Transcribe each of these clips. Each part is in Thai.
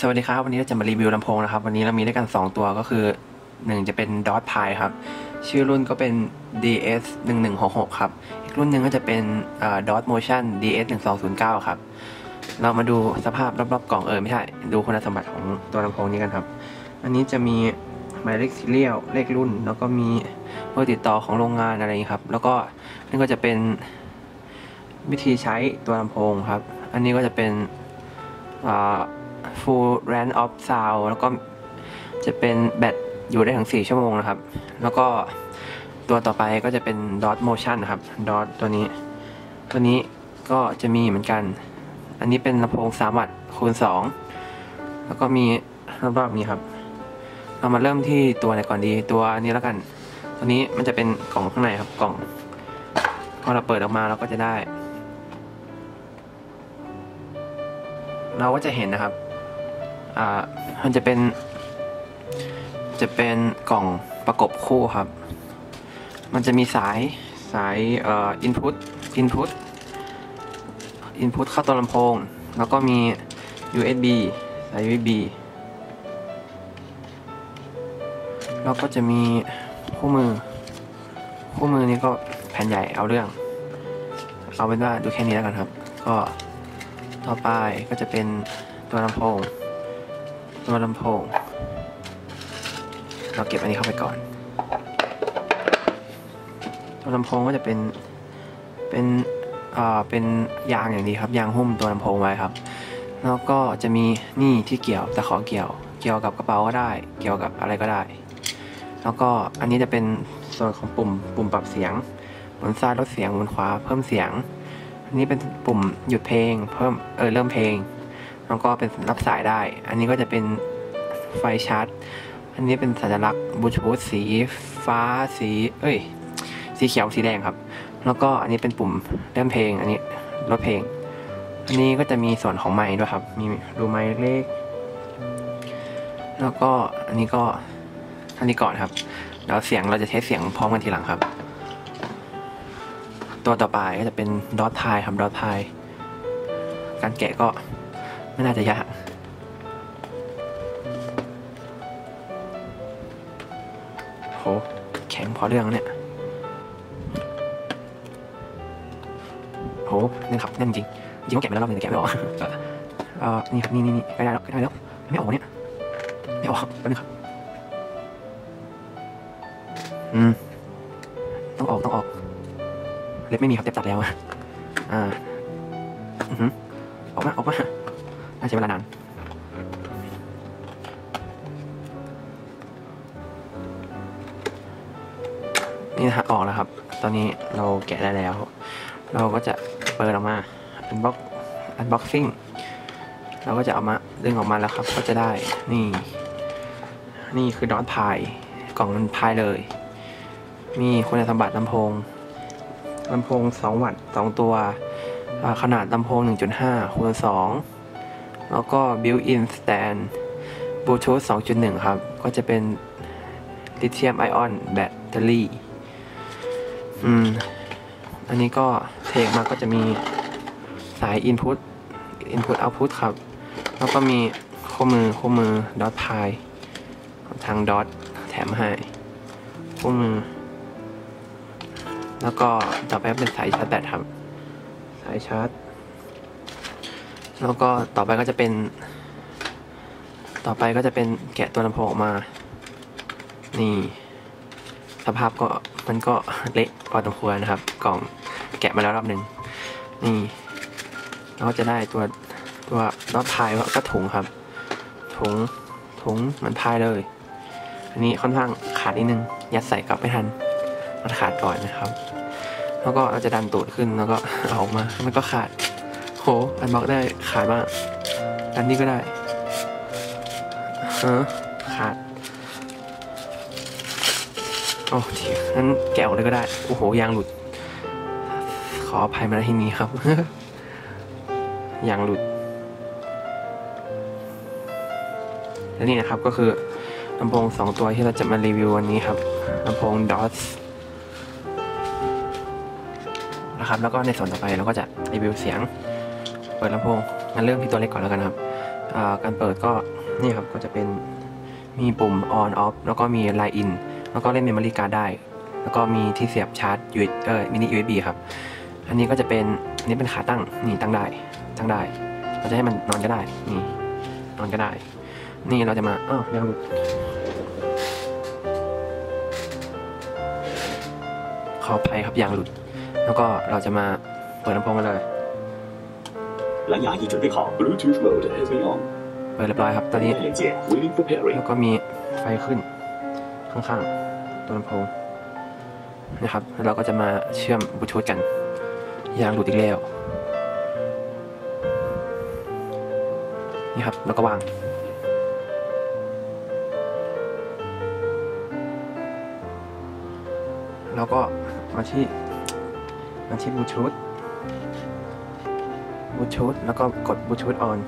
สวัสดีครับ วันนี้เราจะมารีวิวลำโพงนะครับ วันนี้เรามีด้วยกัน 2 ตัวก็คือ 1 จะเป็น Dot Pi ครับ ชื่อรุ่นก็เป็น DS 1166ครับ อีกรุ่นหนึ่งก็จะเป็น Dot Motion DS 1209ครับ เรามาดูสภาพรอบๆกล่องเออไม่ใช่ ดูคุณสมบัติของตัวลำโพงนี้กันครับ อันนี้จะมีหมายเลขซีเรียลเลขรุ่น แล้วก็มีเบอร์ติดต่อของโรงงานอะไรอย่างนี้ครับ แล้วก็นี่ก็จะเป็นวิธีใช้ตัวลำโพงครับ อันนี้ก็จะเป็นอ่า full range of sound แล้วก็จะเป็นแบตอยู่ได้ถึง 4 ชั่วโมงนะครับ แล้วก็ตัวต่อไปก็จะเป็น dot motion นะครับ dot ตัวนี้ ตัวนี้ก็จะมีเหมือนกัน อันนี้เป็นลำโพง3วัตต์คูณ 2 แล้วก็มีรอบๆนี้ครับ เรามาเริ่มที่ตัวไหนก่อนดี ตัวนี้แล้วกัน ตัวนี้มันจะเป็นกล่องข้างในครับ กล่อง พอเราเปิดออกมาเราก็จะได้ เราก็จะเห็นนะครับ อ่ามันจะเป็น จะเป็นกล่องประกบคู่ครับ มันจะมีสายสายเอ่อ input input input เข้าตัวลำโพง แล้วก็มี USB สาย USB แล้วก็จะมีคู่มือ คู่มือนี้ก็แผ่นใหญ่เอาเรื่อง เอาเป็นว่าดูแค่นี้แล้วกันครับ ก็ต่อไปก็จะเป็นตัวลำโพง ตัวลำโพง เราเก็บอันนี้เข้าไปก่อน ตัวลำโพงก็จะเป็น เป็น อ่า เป็นยางอย่างดีครับ ยางหุ้มตัวลำโพงไว้ครับ แล้วก็จะมีนี่ที่เกี่ยวตะขอเกี่ยว เกี่ยวกับกระเป๋าก็ได้ เกี่ยวกับอะไรก็ได้ แล้วก็อันนี้จะเป็นส่วนของปุ่ม ปุ่มปรับเสียง หมุนซ้ายลดเสียง หมุนขวาเพิ่มเสียง อันนี้เป็นปุ่มหยุดเพลง เพิ่ม เออเริ่มเพลง แล้วก็เป็นรับสายได้ อันนี้ก็จะเป็นไฟชาร์จ อันนี้เป็นสัญลักษณ์บลูทูธสีฟ้าสี เอ้ย สีเขียวสีแดงครับ แล้วก็อันนี้เป็นปุ่มเริ่มเพลง อันนี้ลดเพลง อันนี้ก็จะมีส่วนของไมค์ด้วยครับ มีดูไมค์เลขแล้วก็อันนี้ก็อันนี้ก่อนครับ แล้วเสียงเราจะเทสเสียงพร้อมกันทีหลังครับ ตัวต่อไปก็จะเป็นดอทไทครับดอทไทการแกะก็ ไม่น่าจะยากโหแข็งพอเรื่องเนี่ยโหนี่ครับแน่นจริงจริงก็แกะไปแล้วรอบนึงแต่แกะไม่ออกเอ่อนี่ครับนี่นี่นี่ใกล้ได้แล้วใกล้ได้แล้วไม่ออกเนี่ยไม่ออกแป๊บนึงครับอืมต้องออกต้องออกเล็บไม่มีครับเล็บตัดแล้วอะอ่าอือหือออกมาออกมา ใช้เวลานานนี่นะฮะออกแล้วครับ ตอนนี้เราแกะได้แล้ว เราก็จะเปิดออกมาอันบ็อกอันบ็อกซิ่งเราก็จะเอามาดึงออกมาแล้วครับ ก็จะได้นี่ นี่คือดอทพายกล่องมันพายเลย มีคุณสมบัติลำโพงลำโพง 2 วัตต์2ตัว ขนาดลำโพง 1.5คูณ2 แล้วก็ built-in stand Bluetooth 2.1 ครับ ก็จะเป็น lithium ion แบตเตอรี่อืม อันนี้ก็เทคมาก็จะมีสาย input input output ครับ แล้วก็มีคู่มือคู่มือ dot pi ทาง dot แถมให้คู่มือ แล้วก็ต่อไปเป็นสายชาร์จแบตครับ สายชาร์จ แล้วก็ต่อไปก็จะเป็น ต่อไปก็จะเป็นแกะตัวลำโพงออกมา นี่ สภาพก็มันก็เละพอสมควรนะครับ กล่องแกะมาแล้วรอบหนึ่งนี่เราก็จะได้ตัวตัวน็อตพายว่าก็ถุงครับ ถุงถุงมันพายเลย อันนี้ค่อนข้างขาดนิดนึง ยัดใส่กลับไม่ทัน มันขาดก่อนนะครับ แล้วก็เราจะดันตูดขึ้นแล้วก็เอาออกมา มันก็ขาด โหอันบล็อกได้ขาดมากอันนี้ก็ได้เออขาดโอ้ทีงั้นแกะออกเลยก็ได้ โอ้โห ยางหลุด ขออภัยมาที่นี้ครับ ยางหลุด และนี่นะครับก็คือลำโพงสองตัวที่เราจะมารีวิววันนี้ครับลำโพง DOTS นะครับ แล้วก็ในส่วนต่อไปเราก็จะรีวิวเสียง เปิดลำโพงงั้นเริ่มที่ตัวเล็กก่อนแล้วกันครับการเปิดก็นี่ครับก็จะเป็นมีปุ่ม on off แล้วก็มี line in แล้วก็เล่น memory card ได้ แล้วก็มีที่เสียบชาร์จ USB เอ่อ mini USB ครับ อันนี้ก็จะเป็นอันนี้เป็นขาตั้งนี่ตั้งได้ตั้งได้ เราจะให้มันนอนก็ได้นี่นอนก็ได้ นี่เราจะมาอ้าวยังหลุดขออภัยครับยางหลุด แล้วก็เราจะมาเปิดลำโพงกันเลย 蓝牙已准备好，Bluetooth mode has been on。 เปิดเรียบร้อยครับ ตอนนี้ 连接 waiting for pairing แล้ว。ก็มีไฟขึ้นข้างๆตัวลำโพงนะครับแล้วเราก็จะมาเชื่อมบลูทูธกันยางหลุดอีกแล้วนี่ครับ แล้วก็วาง แล้วก็มาที่มาที่บลูทูธ บลูทูธแล้วก็กดบลูทูธออน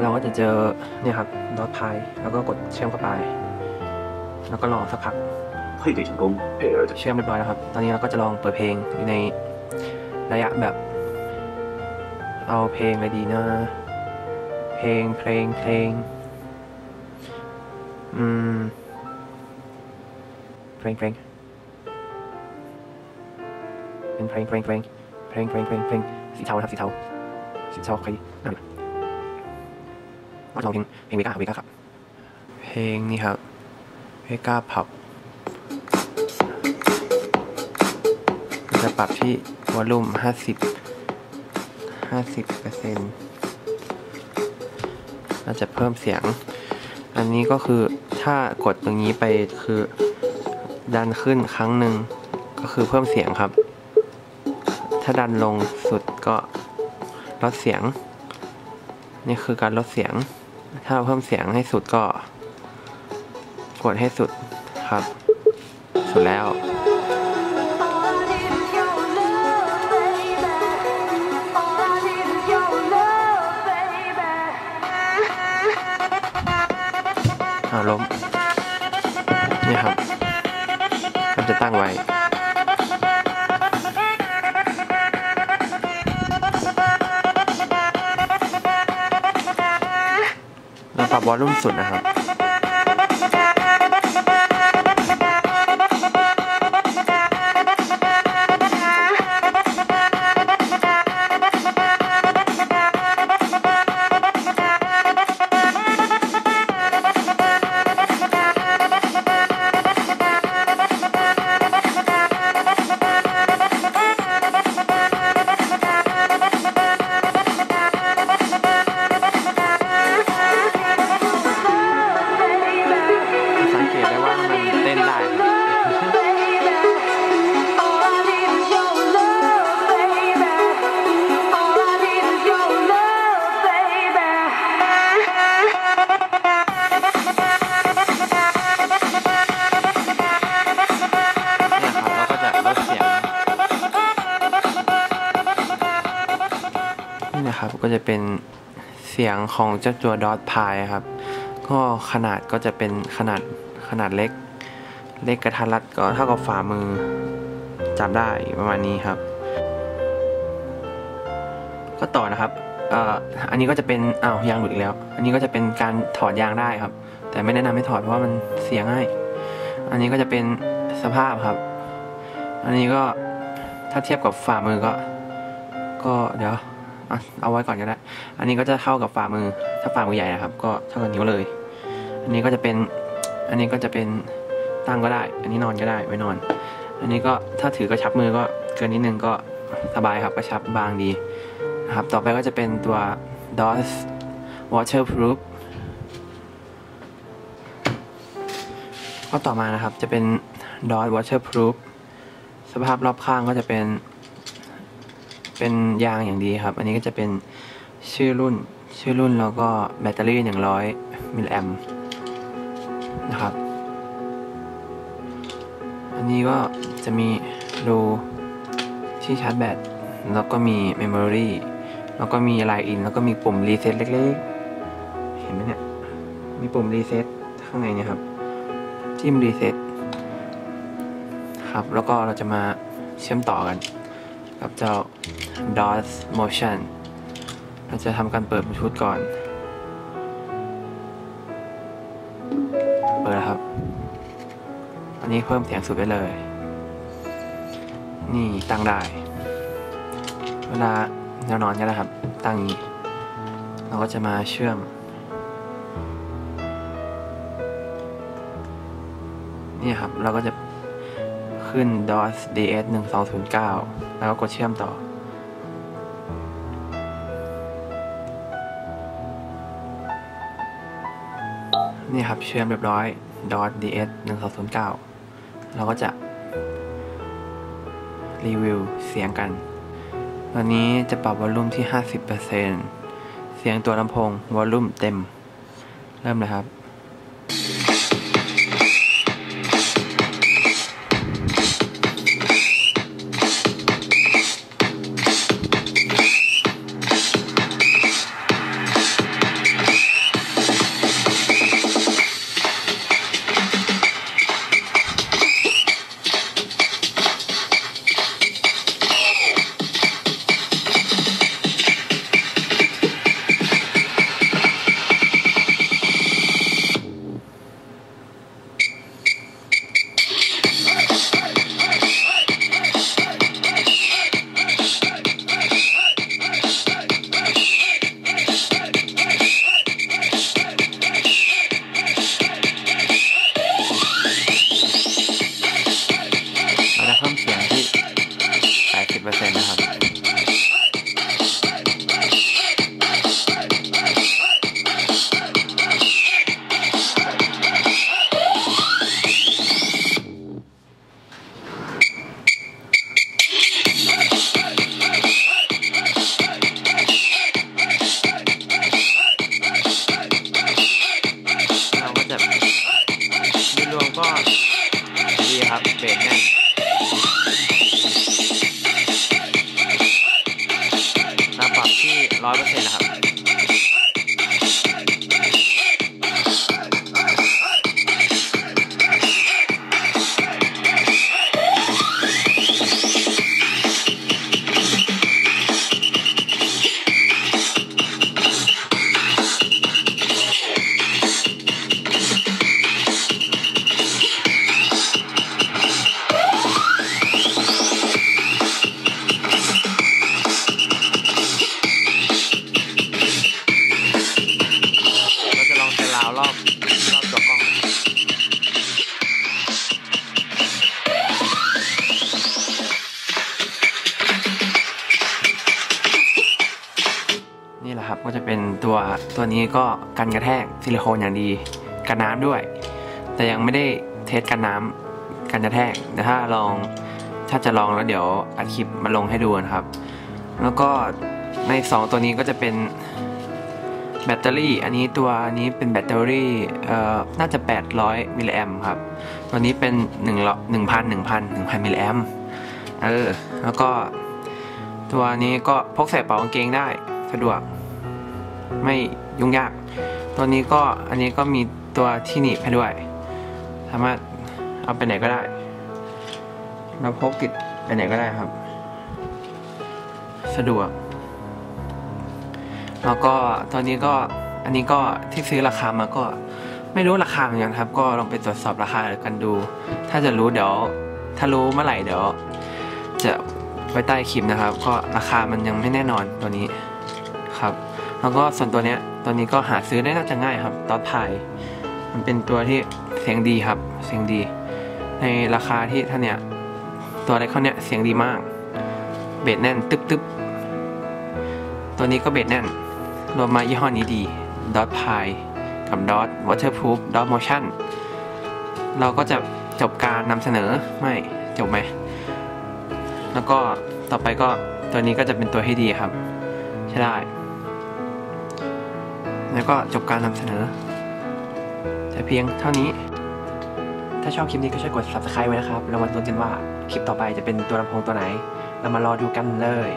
เราก็จะเจอเนี่ยครับดอทพายแล้วก็กดเชื่อมเข้าไป แล้วก็รอสักพัก 配对成功，paired。 เชื่อมเรียบร้อยแล้วครับ ตอนนี้เราก็จะลองเปิดเพลงอยู่ในระยะแบบ เอาเพลงอะไรดีนะ เพลงเพลงเพลง อืม เพลงเพลงเป็นเพลงเพลงเพลง เพลงเพลงเพลงเพลงสีเทานะครับสีเทาสีเทาใครนั่นน่ะก็ลองเพลงเพลงเวก้าเวก้าครับ เพลงนี่ครับเวก้าผับจะปรับที่วอลลุ่ม50 50เปอร์เซ็นต์เราจะเพิ่มเสียง อันนี้ก็คือถ้ากดตรงนี้ไปคือดันขึ้นครั้งหนึ่งก็คือเพิ่มเสียงครับ ถ้าดันลงสุดก็ลดเสียง นี่คือการลดเสียง ถ้าเพิ่มเสียงให้สุดก็ กดให้สุดครับ สุดแล้วเอาล้มนี่ครับมันจะตั้งไว้ ปรับวอลลุ่มสุดนะครับ ก็จะเป็นเสียงของเจ้าตัวดอทพายครับ ก็ขนาดก็จะเป็นขนาดขนาดเล็ก เล็กกระทัดรัดก็เท่ากับฝ่ามือจับได้ประมาณนี้ครับ ก็ต่อนะครับเอ่ออันนี้ก็จะเป็นอ้าวยางหลุดอีกแล้ว อันนี้ก็จะเป็นการถอดยางได้ครับ แต่ไม่แนะนำให้ถอดเพราะว่ามันเสียง่าย อันนี้ก็จะเป็นสภาพครับ อันนี้ก็ถ้าเทียบกับฝ่ามือก็ ก็เดี๋ยว เอาไว้ก่อนก็ได้อันนี้ก็จะเท่ากับฝ่ามือ ถ้าฝ่ามือใหญ่นะครับ ก็เท่ากับนิ้วเลย อันนี้ก็จะเป็น อันนี้ก็จะเป็นตั้งก็ได้ อันนี้นอนก็ได้ไว้นอน อันนี้ก็ถ้าถือกระชับมือก็เกินนิดนึงก็สบายครับกระชับบางดีนะครับ ต่อไปก็จะเป็นตัว DOS Waterproof ก็ต่อมานะครับจะเป็น DOS Waterproof สภาพรอบข้างก็จะเป็น เป็นยางอย่างดีครับ อันนี้ก็จะเป็นชื่อรุ่นชื่อรุ่นแล้วก็แบตเตอรี่ 100 มิลลิแอมนะครับ อันนี้ก็จะมีรูที่ชาร์จแบต แล้วก็มีเมมโมรีแล้วก็มีไลน์อิน แล้วก็มีปุ่มรีเซ็ตเล็กๆ เห็นไหมเนี่ย มีปุ่มรีเซ็ตข้างในเนี่ยครับ จิ้มรีเซ็ตครับ แล้วก็เราจะมาเชื่อมต่อกัน กับเจ้า DOS Motion เราจะทำการเปิดบลูทูธก่อน เปิดแล้วครับ อันนี้เพิ่มเสียงสุดได้เลย นี่ตั้งได้ เวลาเรานอนกันนะครับ ตั้งเราก็จะมาเชื่อม นี่ครับ เราก็จะขึ้น DOS DS 1209 แล้วก็กดเชื่อมต่อ นี่ครับเชื่อมเรียบร้อย dot DS 1209 เราก็จะ รีวิวเสียงกันตอนนี้จะปรับวอลลุ่มที่ 50%เสียงตัวลำโพงวอลลุ่มเต็ม เริ่มเลยครับ แหละครับก็จะเป็นตัวตัวนี้ก็กันกระแทกซิลิโคนอย่างดี กันน้ำด้วย แต่ยังไม่ได้เทสกันน้ำกันกระแทกแต่ถ้าลองถ้าจะลองแล้วเดี๋ยวอัดคลิปมาลงให้ดูนะครับ แล้วก็ในสองตัวนี้ก็จะเป็นแบตเตอรี่ อันนี้ตัวนี้เป็นแบตเตอรี่เอ่อน่าจะ 800มิลลิแอมครับ ตัวนี้เป็น1 1,000 1,000 1,000มิลลิแอมเออ แล้วก็ตัวนี้ก็พกใส่กระเป๋ากางเกงได้สะดวก ไม่ยุ่งยาก ตัวนี้ก็อันนี้ก็มีตัวที่หนีบให้ด้วย สามารถเอาไปไหนก็ได้เราพกติดไปไหนก็ได้ครับ สะดวก แล้วก็ตอนนี้ก็อันนี้ก็ที่ซื้อราคามาก็ไม่รู้ราคาเหมือนกันครับ ก็ลองไปตรวจสอบราคากันดู ถ้าจะรู้เดี๋ยว ถ้ารู้เมื่อไหร่เดี๋ยว จะไว้ใต้คลิปนะครับ ก็ราคามันยังไม่แน่นอนตัวนี้ครับ แล้วก็ส่วนตัวเนี้ยตัวนี้ก็หาซื้อได้น่าจะง่ายครับตอดพาย มันเป็นตัวที่เสียงดีครับ เสียงดี ในราคาที่ท่านเนี้ยตัวอะไรเขาเนี้ยเสียงดีมาก เบสแน่นตึ๊บตึ๊บตัวนี้ก็เบสแน่น รวมมายี่ห้อนี้ดี Dot Pie กับ Dot Waterproof Dot Motion เราก็จะจบการนำเสนอไม่จบไหม แล้วก็ต่อไปก็ตัวนี้ก็จะเป็นตัวให้ดีครับ ใช่ได้ แล้วก็จบการนำเสนอ แต่เพียงเท่านี้ ถ้าชอบคลิปนี้ก็ช่วยกด subscribe ไว้นะครับ แล้วมาลุ้นกันว่าคลิปต่อไปจะเป็นตัวลำโพงตัวไหน เรามารอดูกันเลย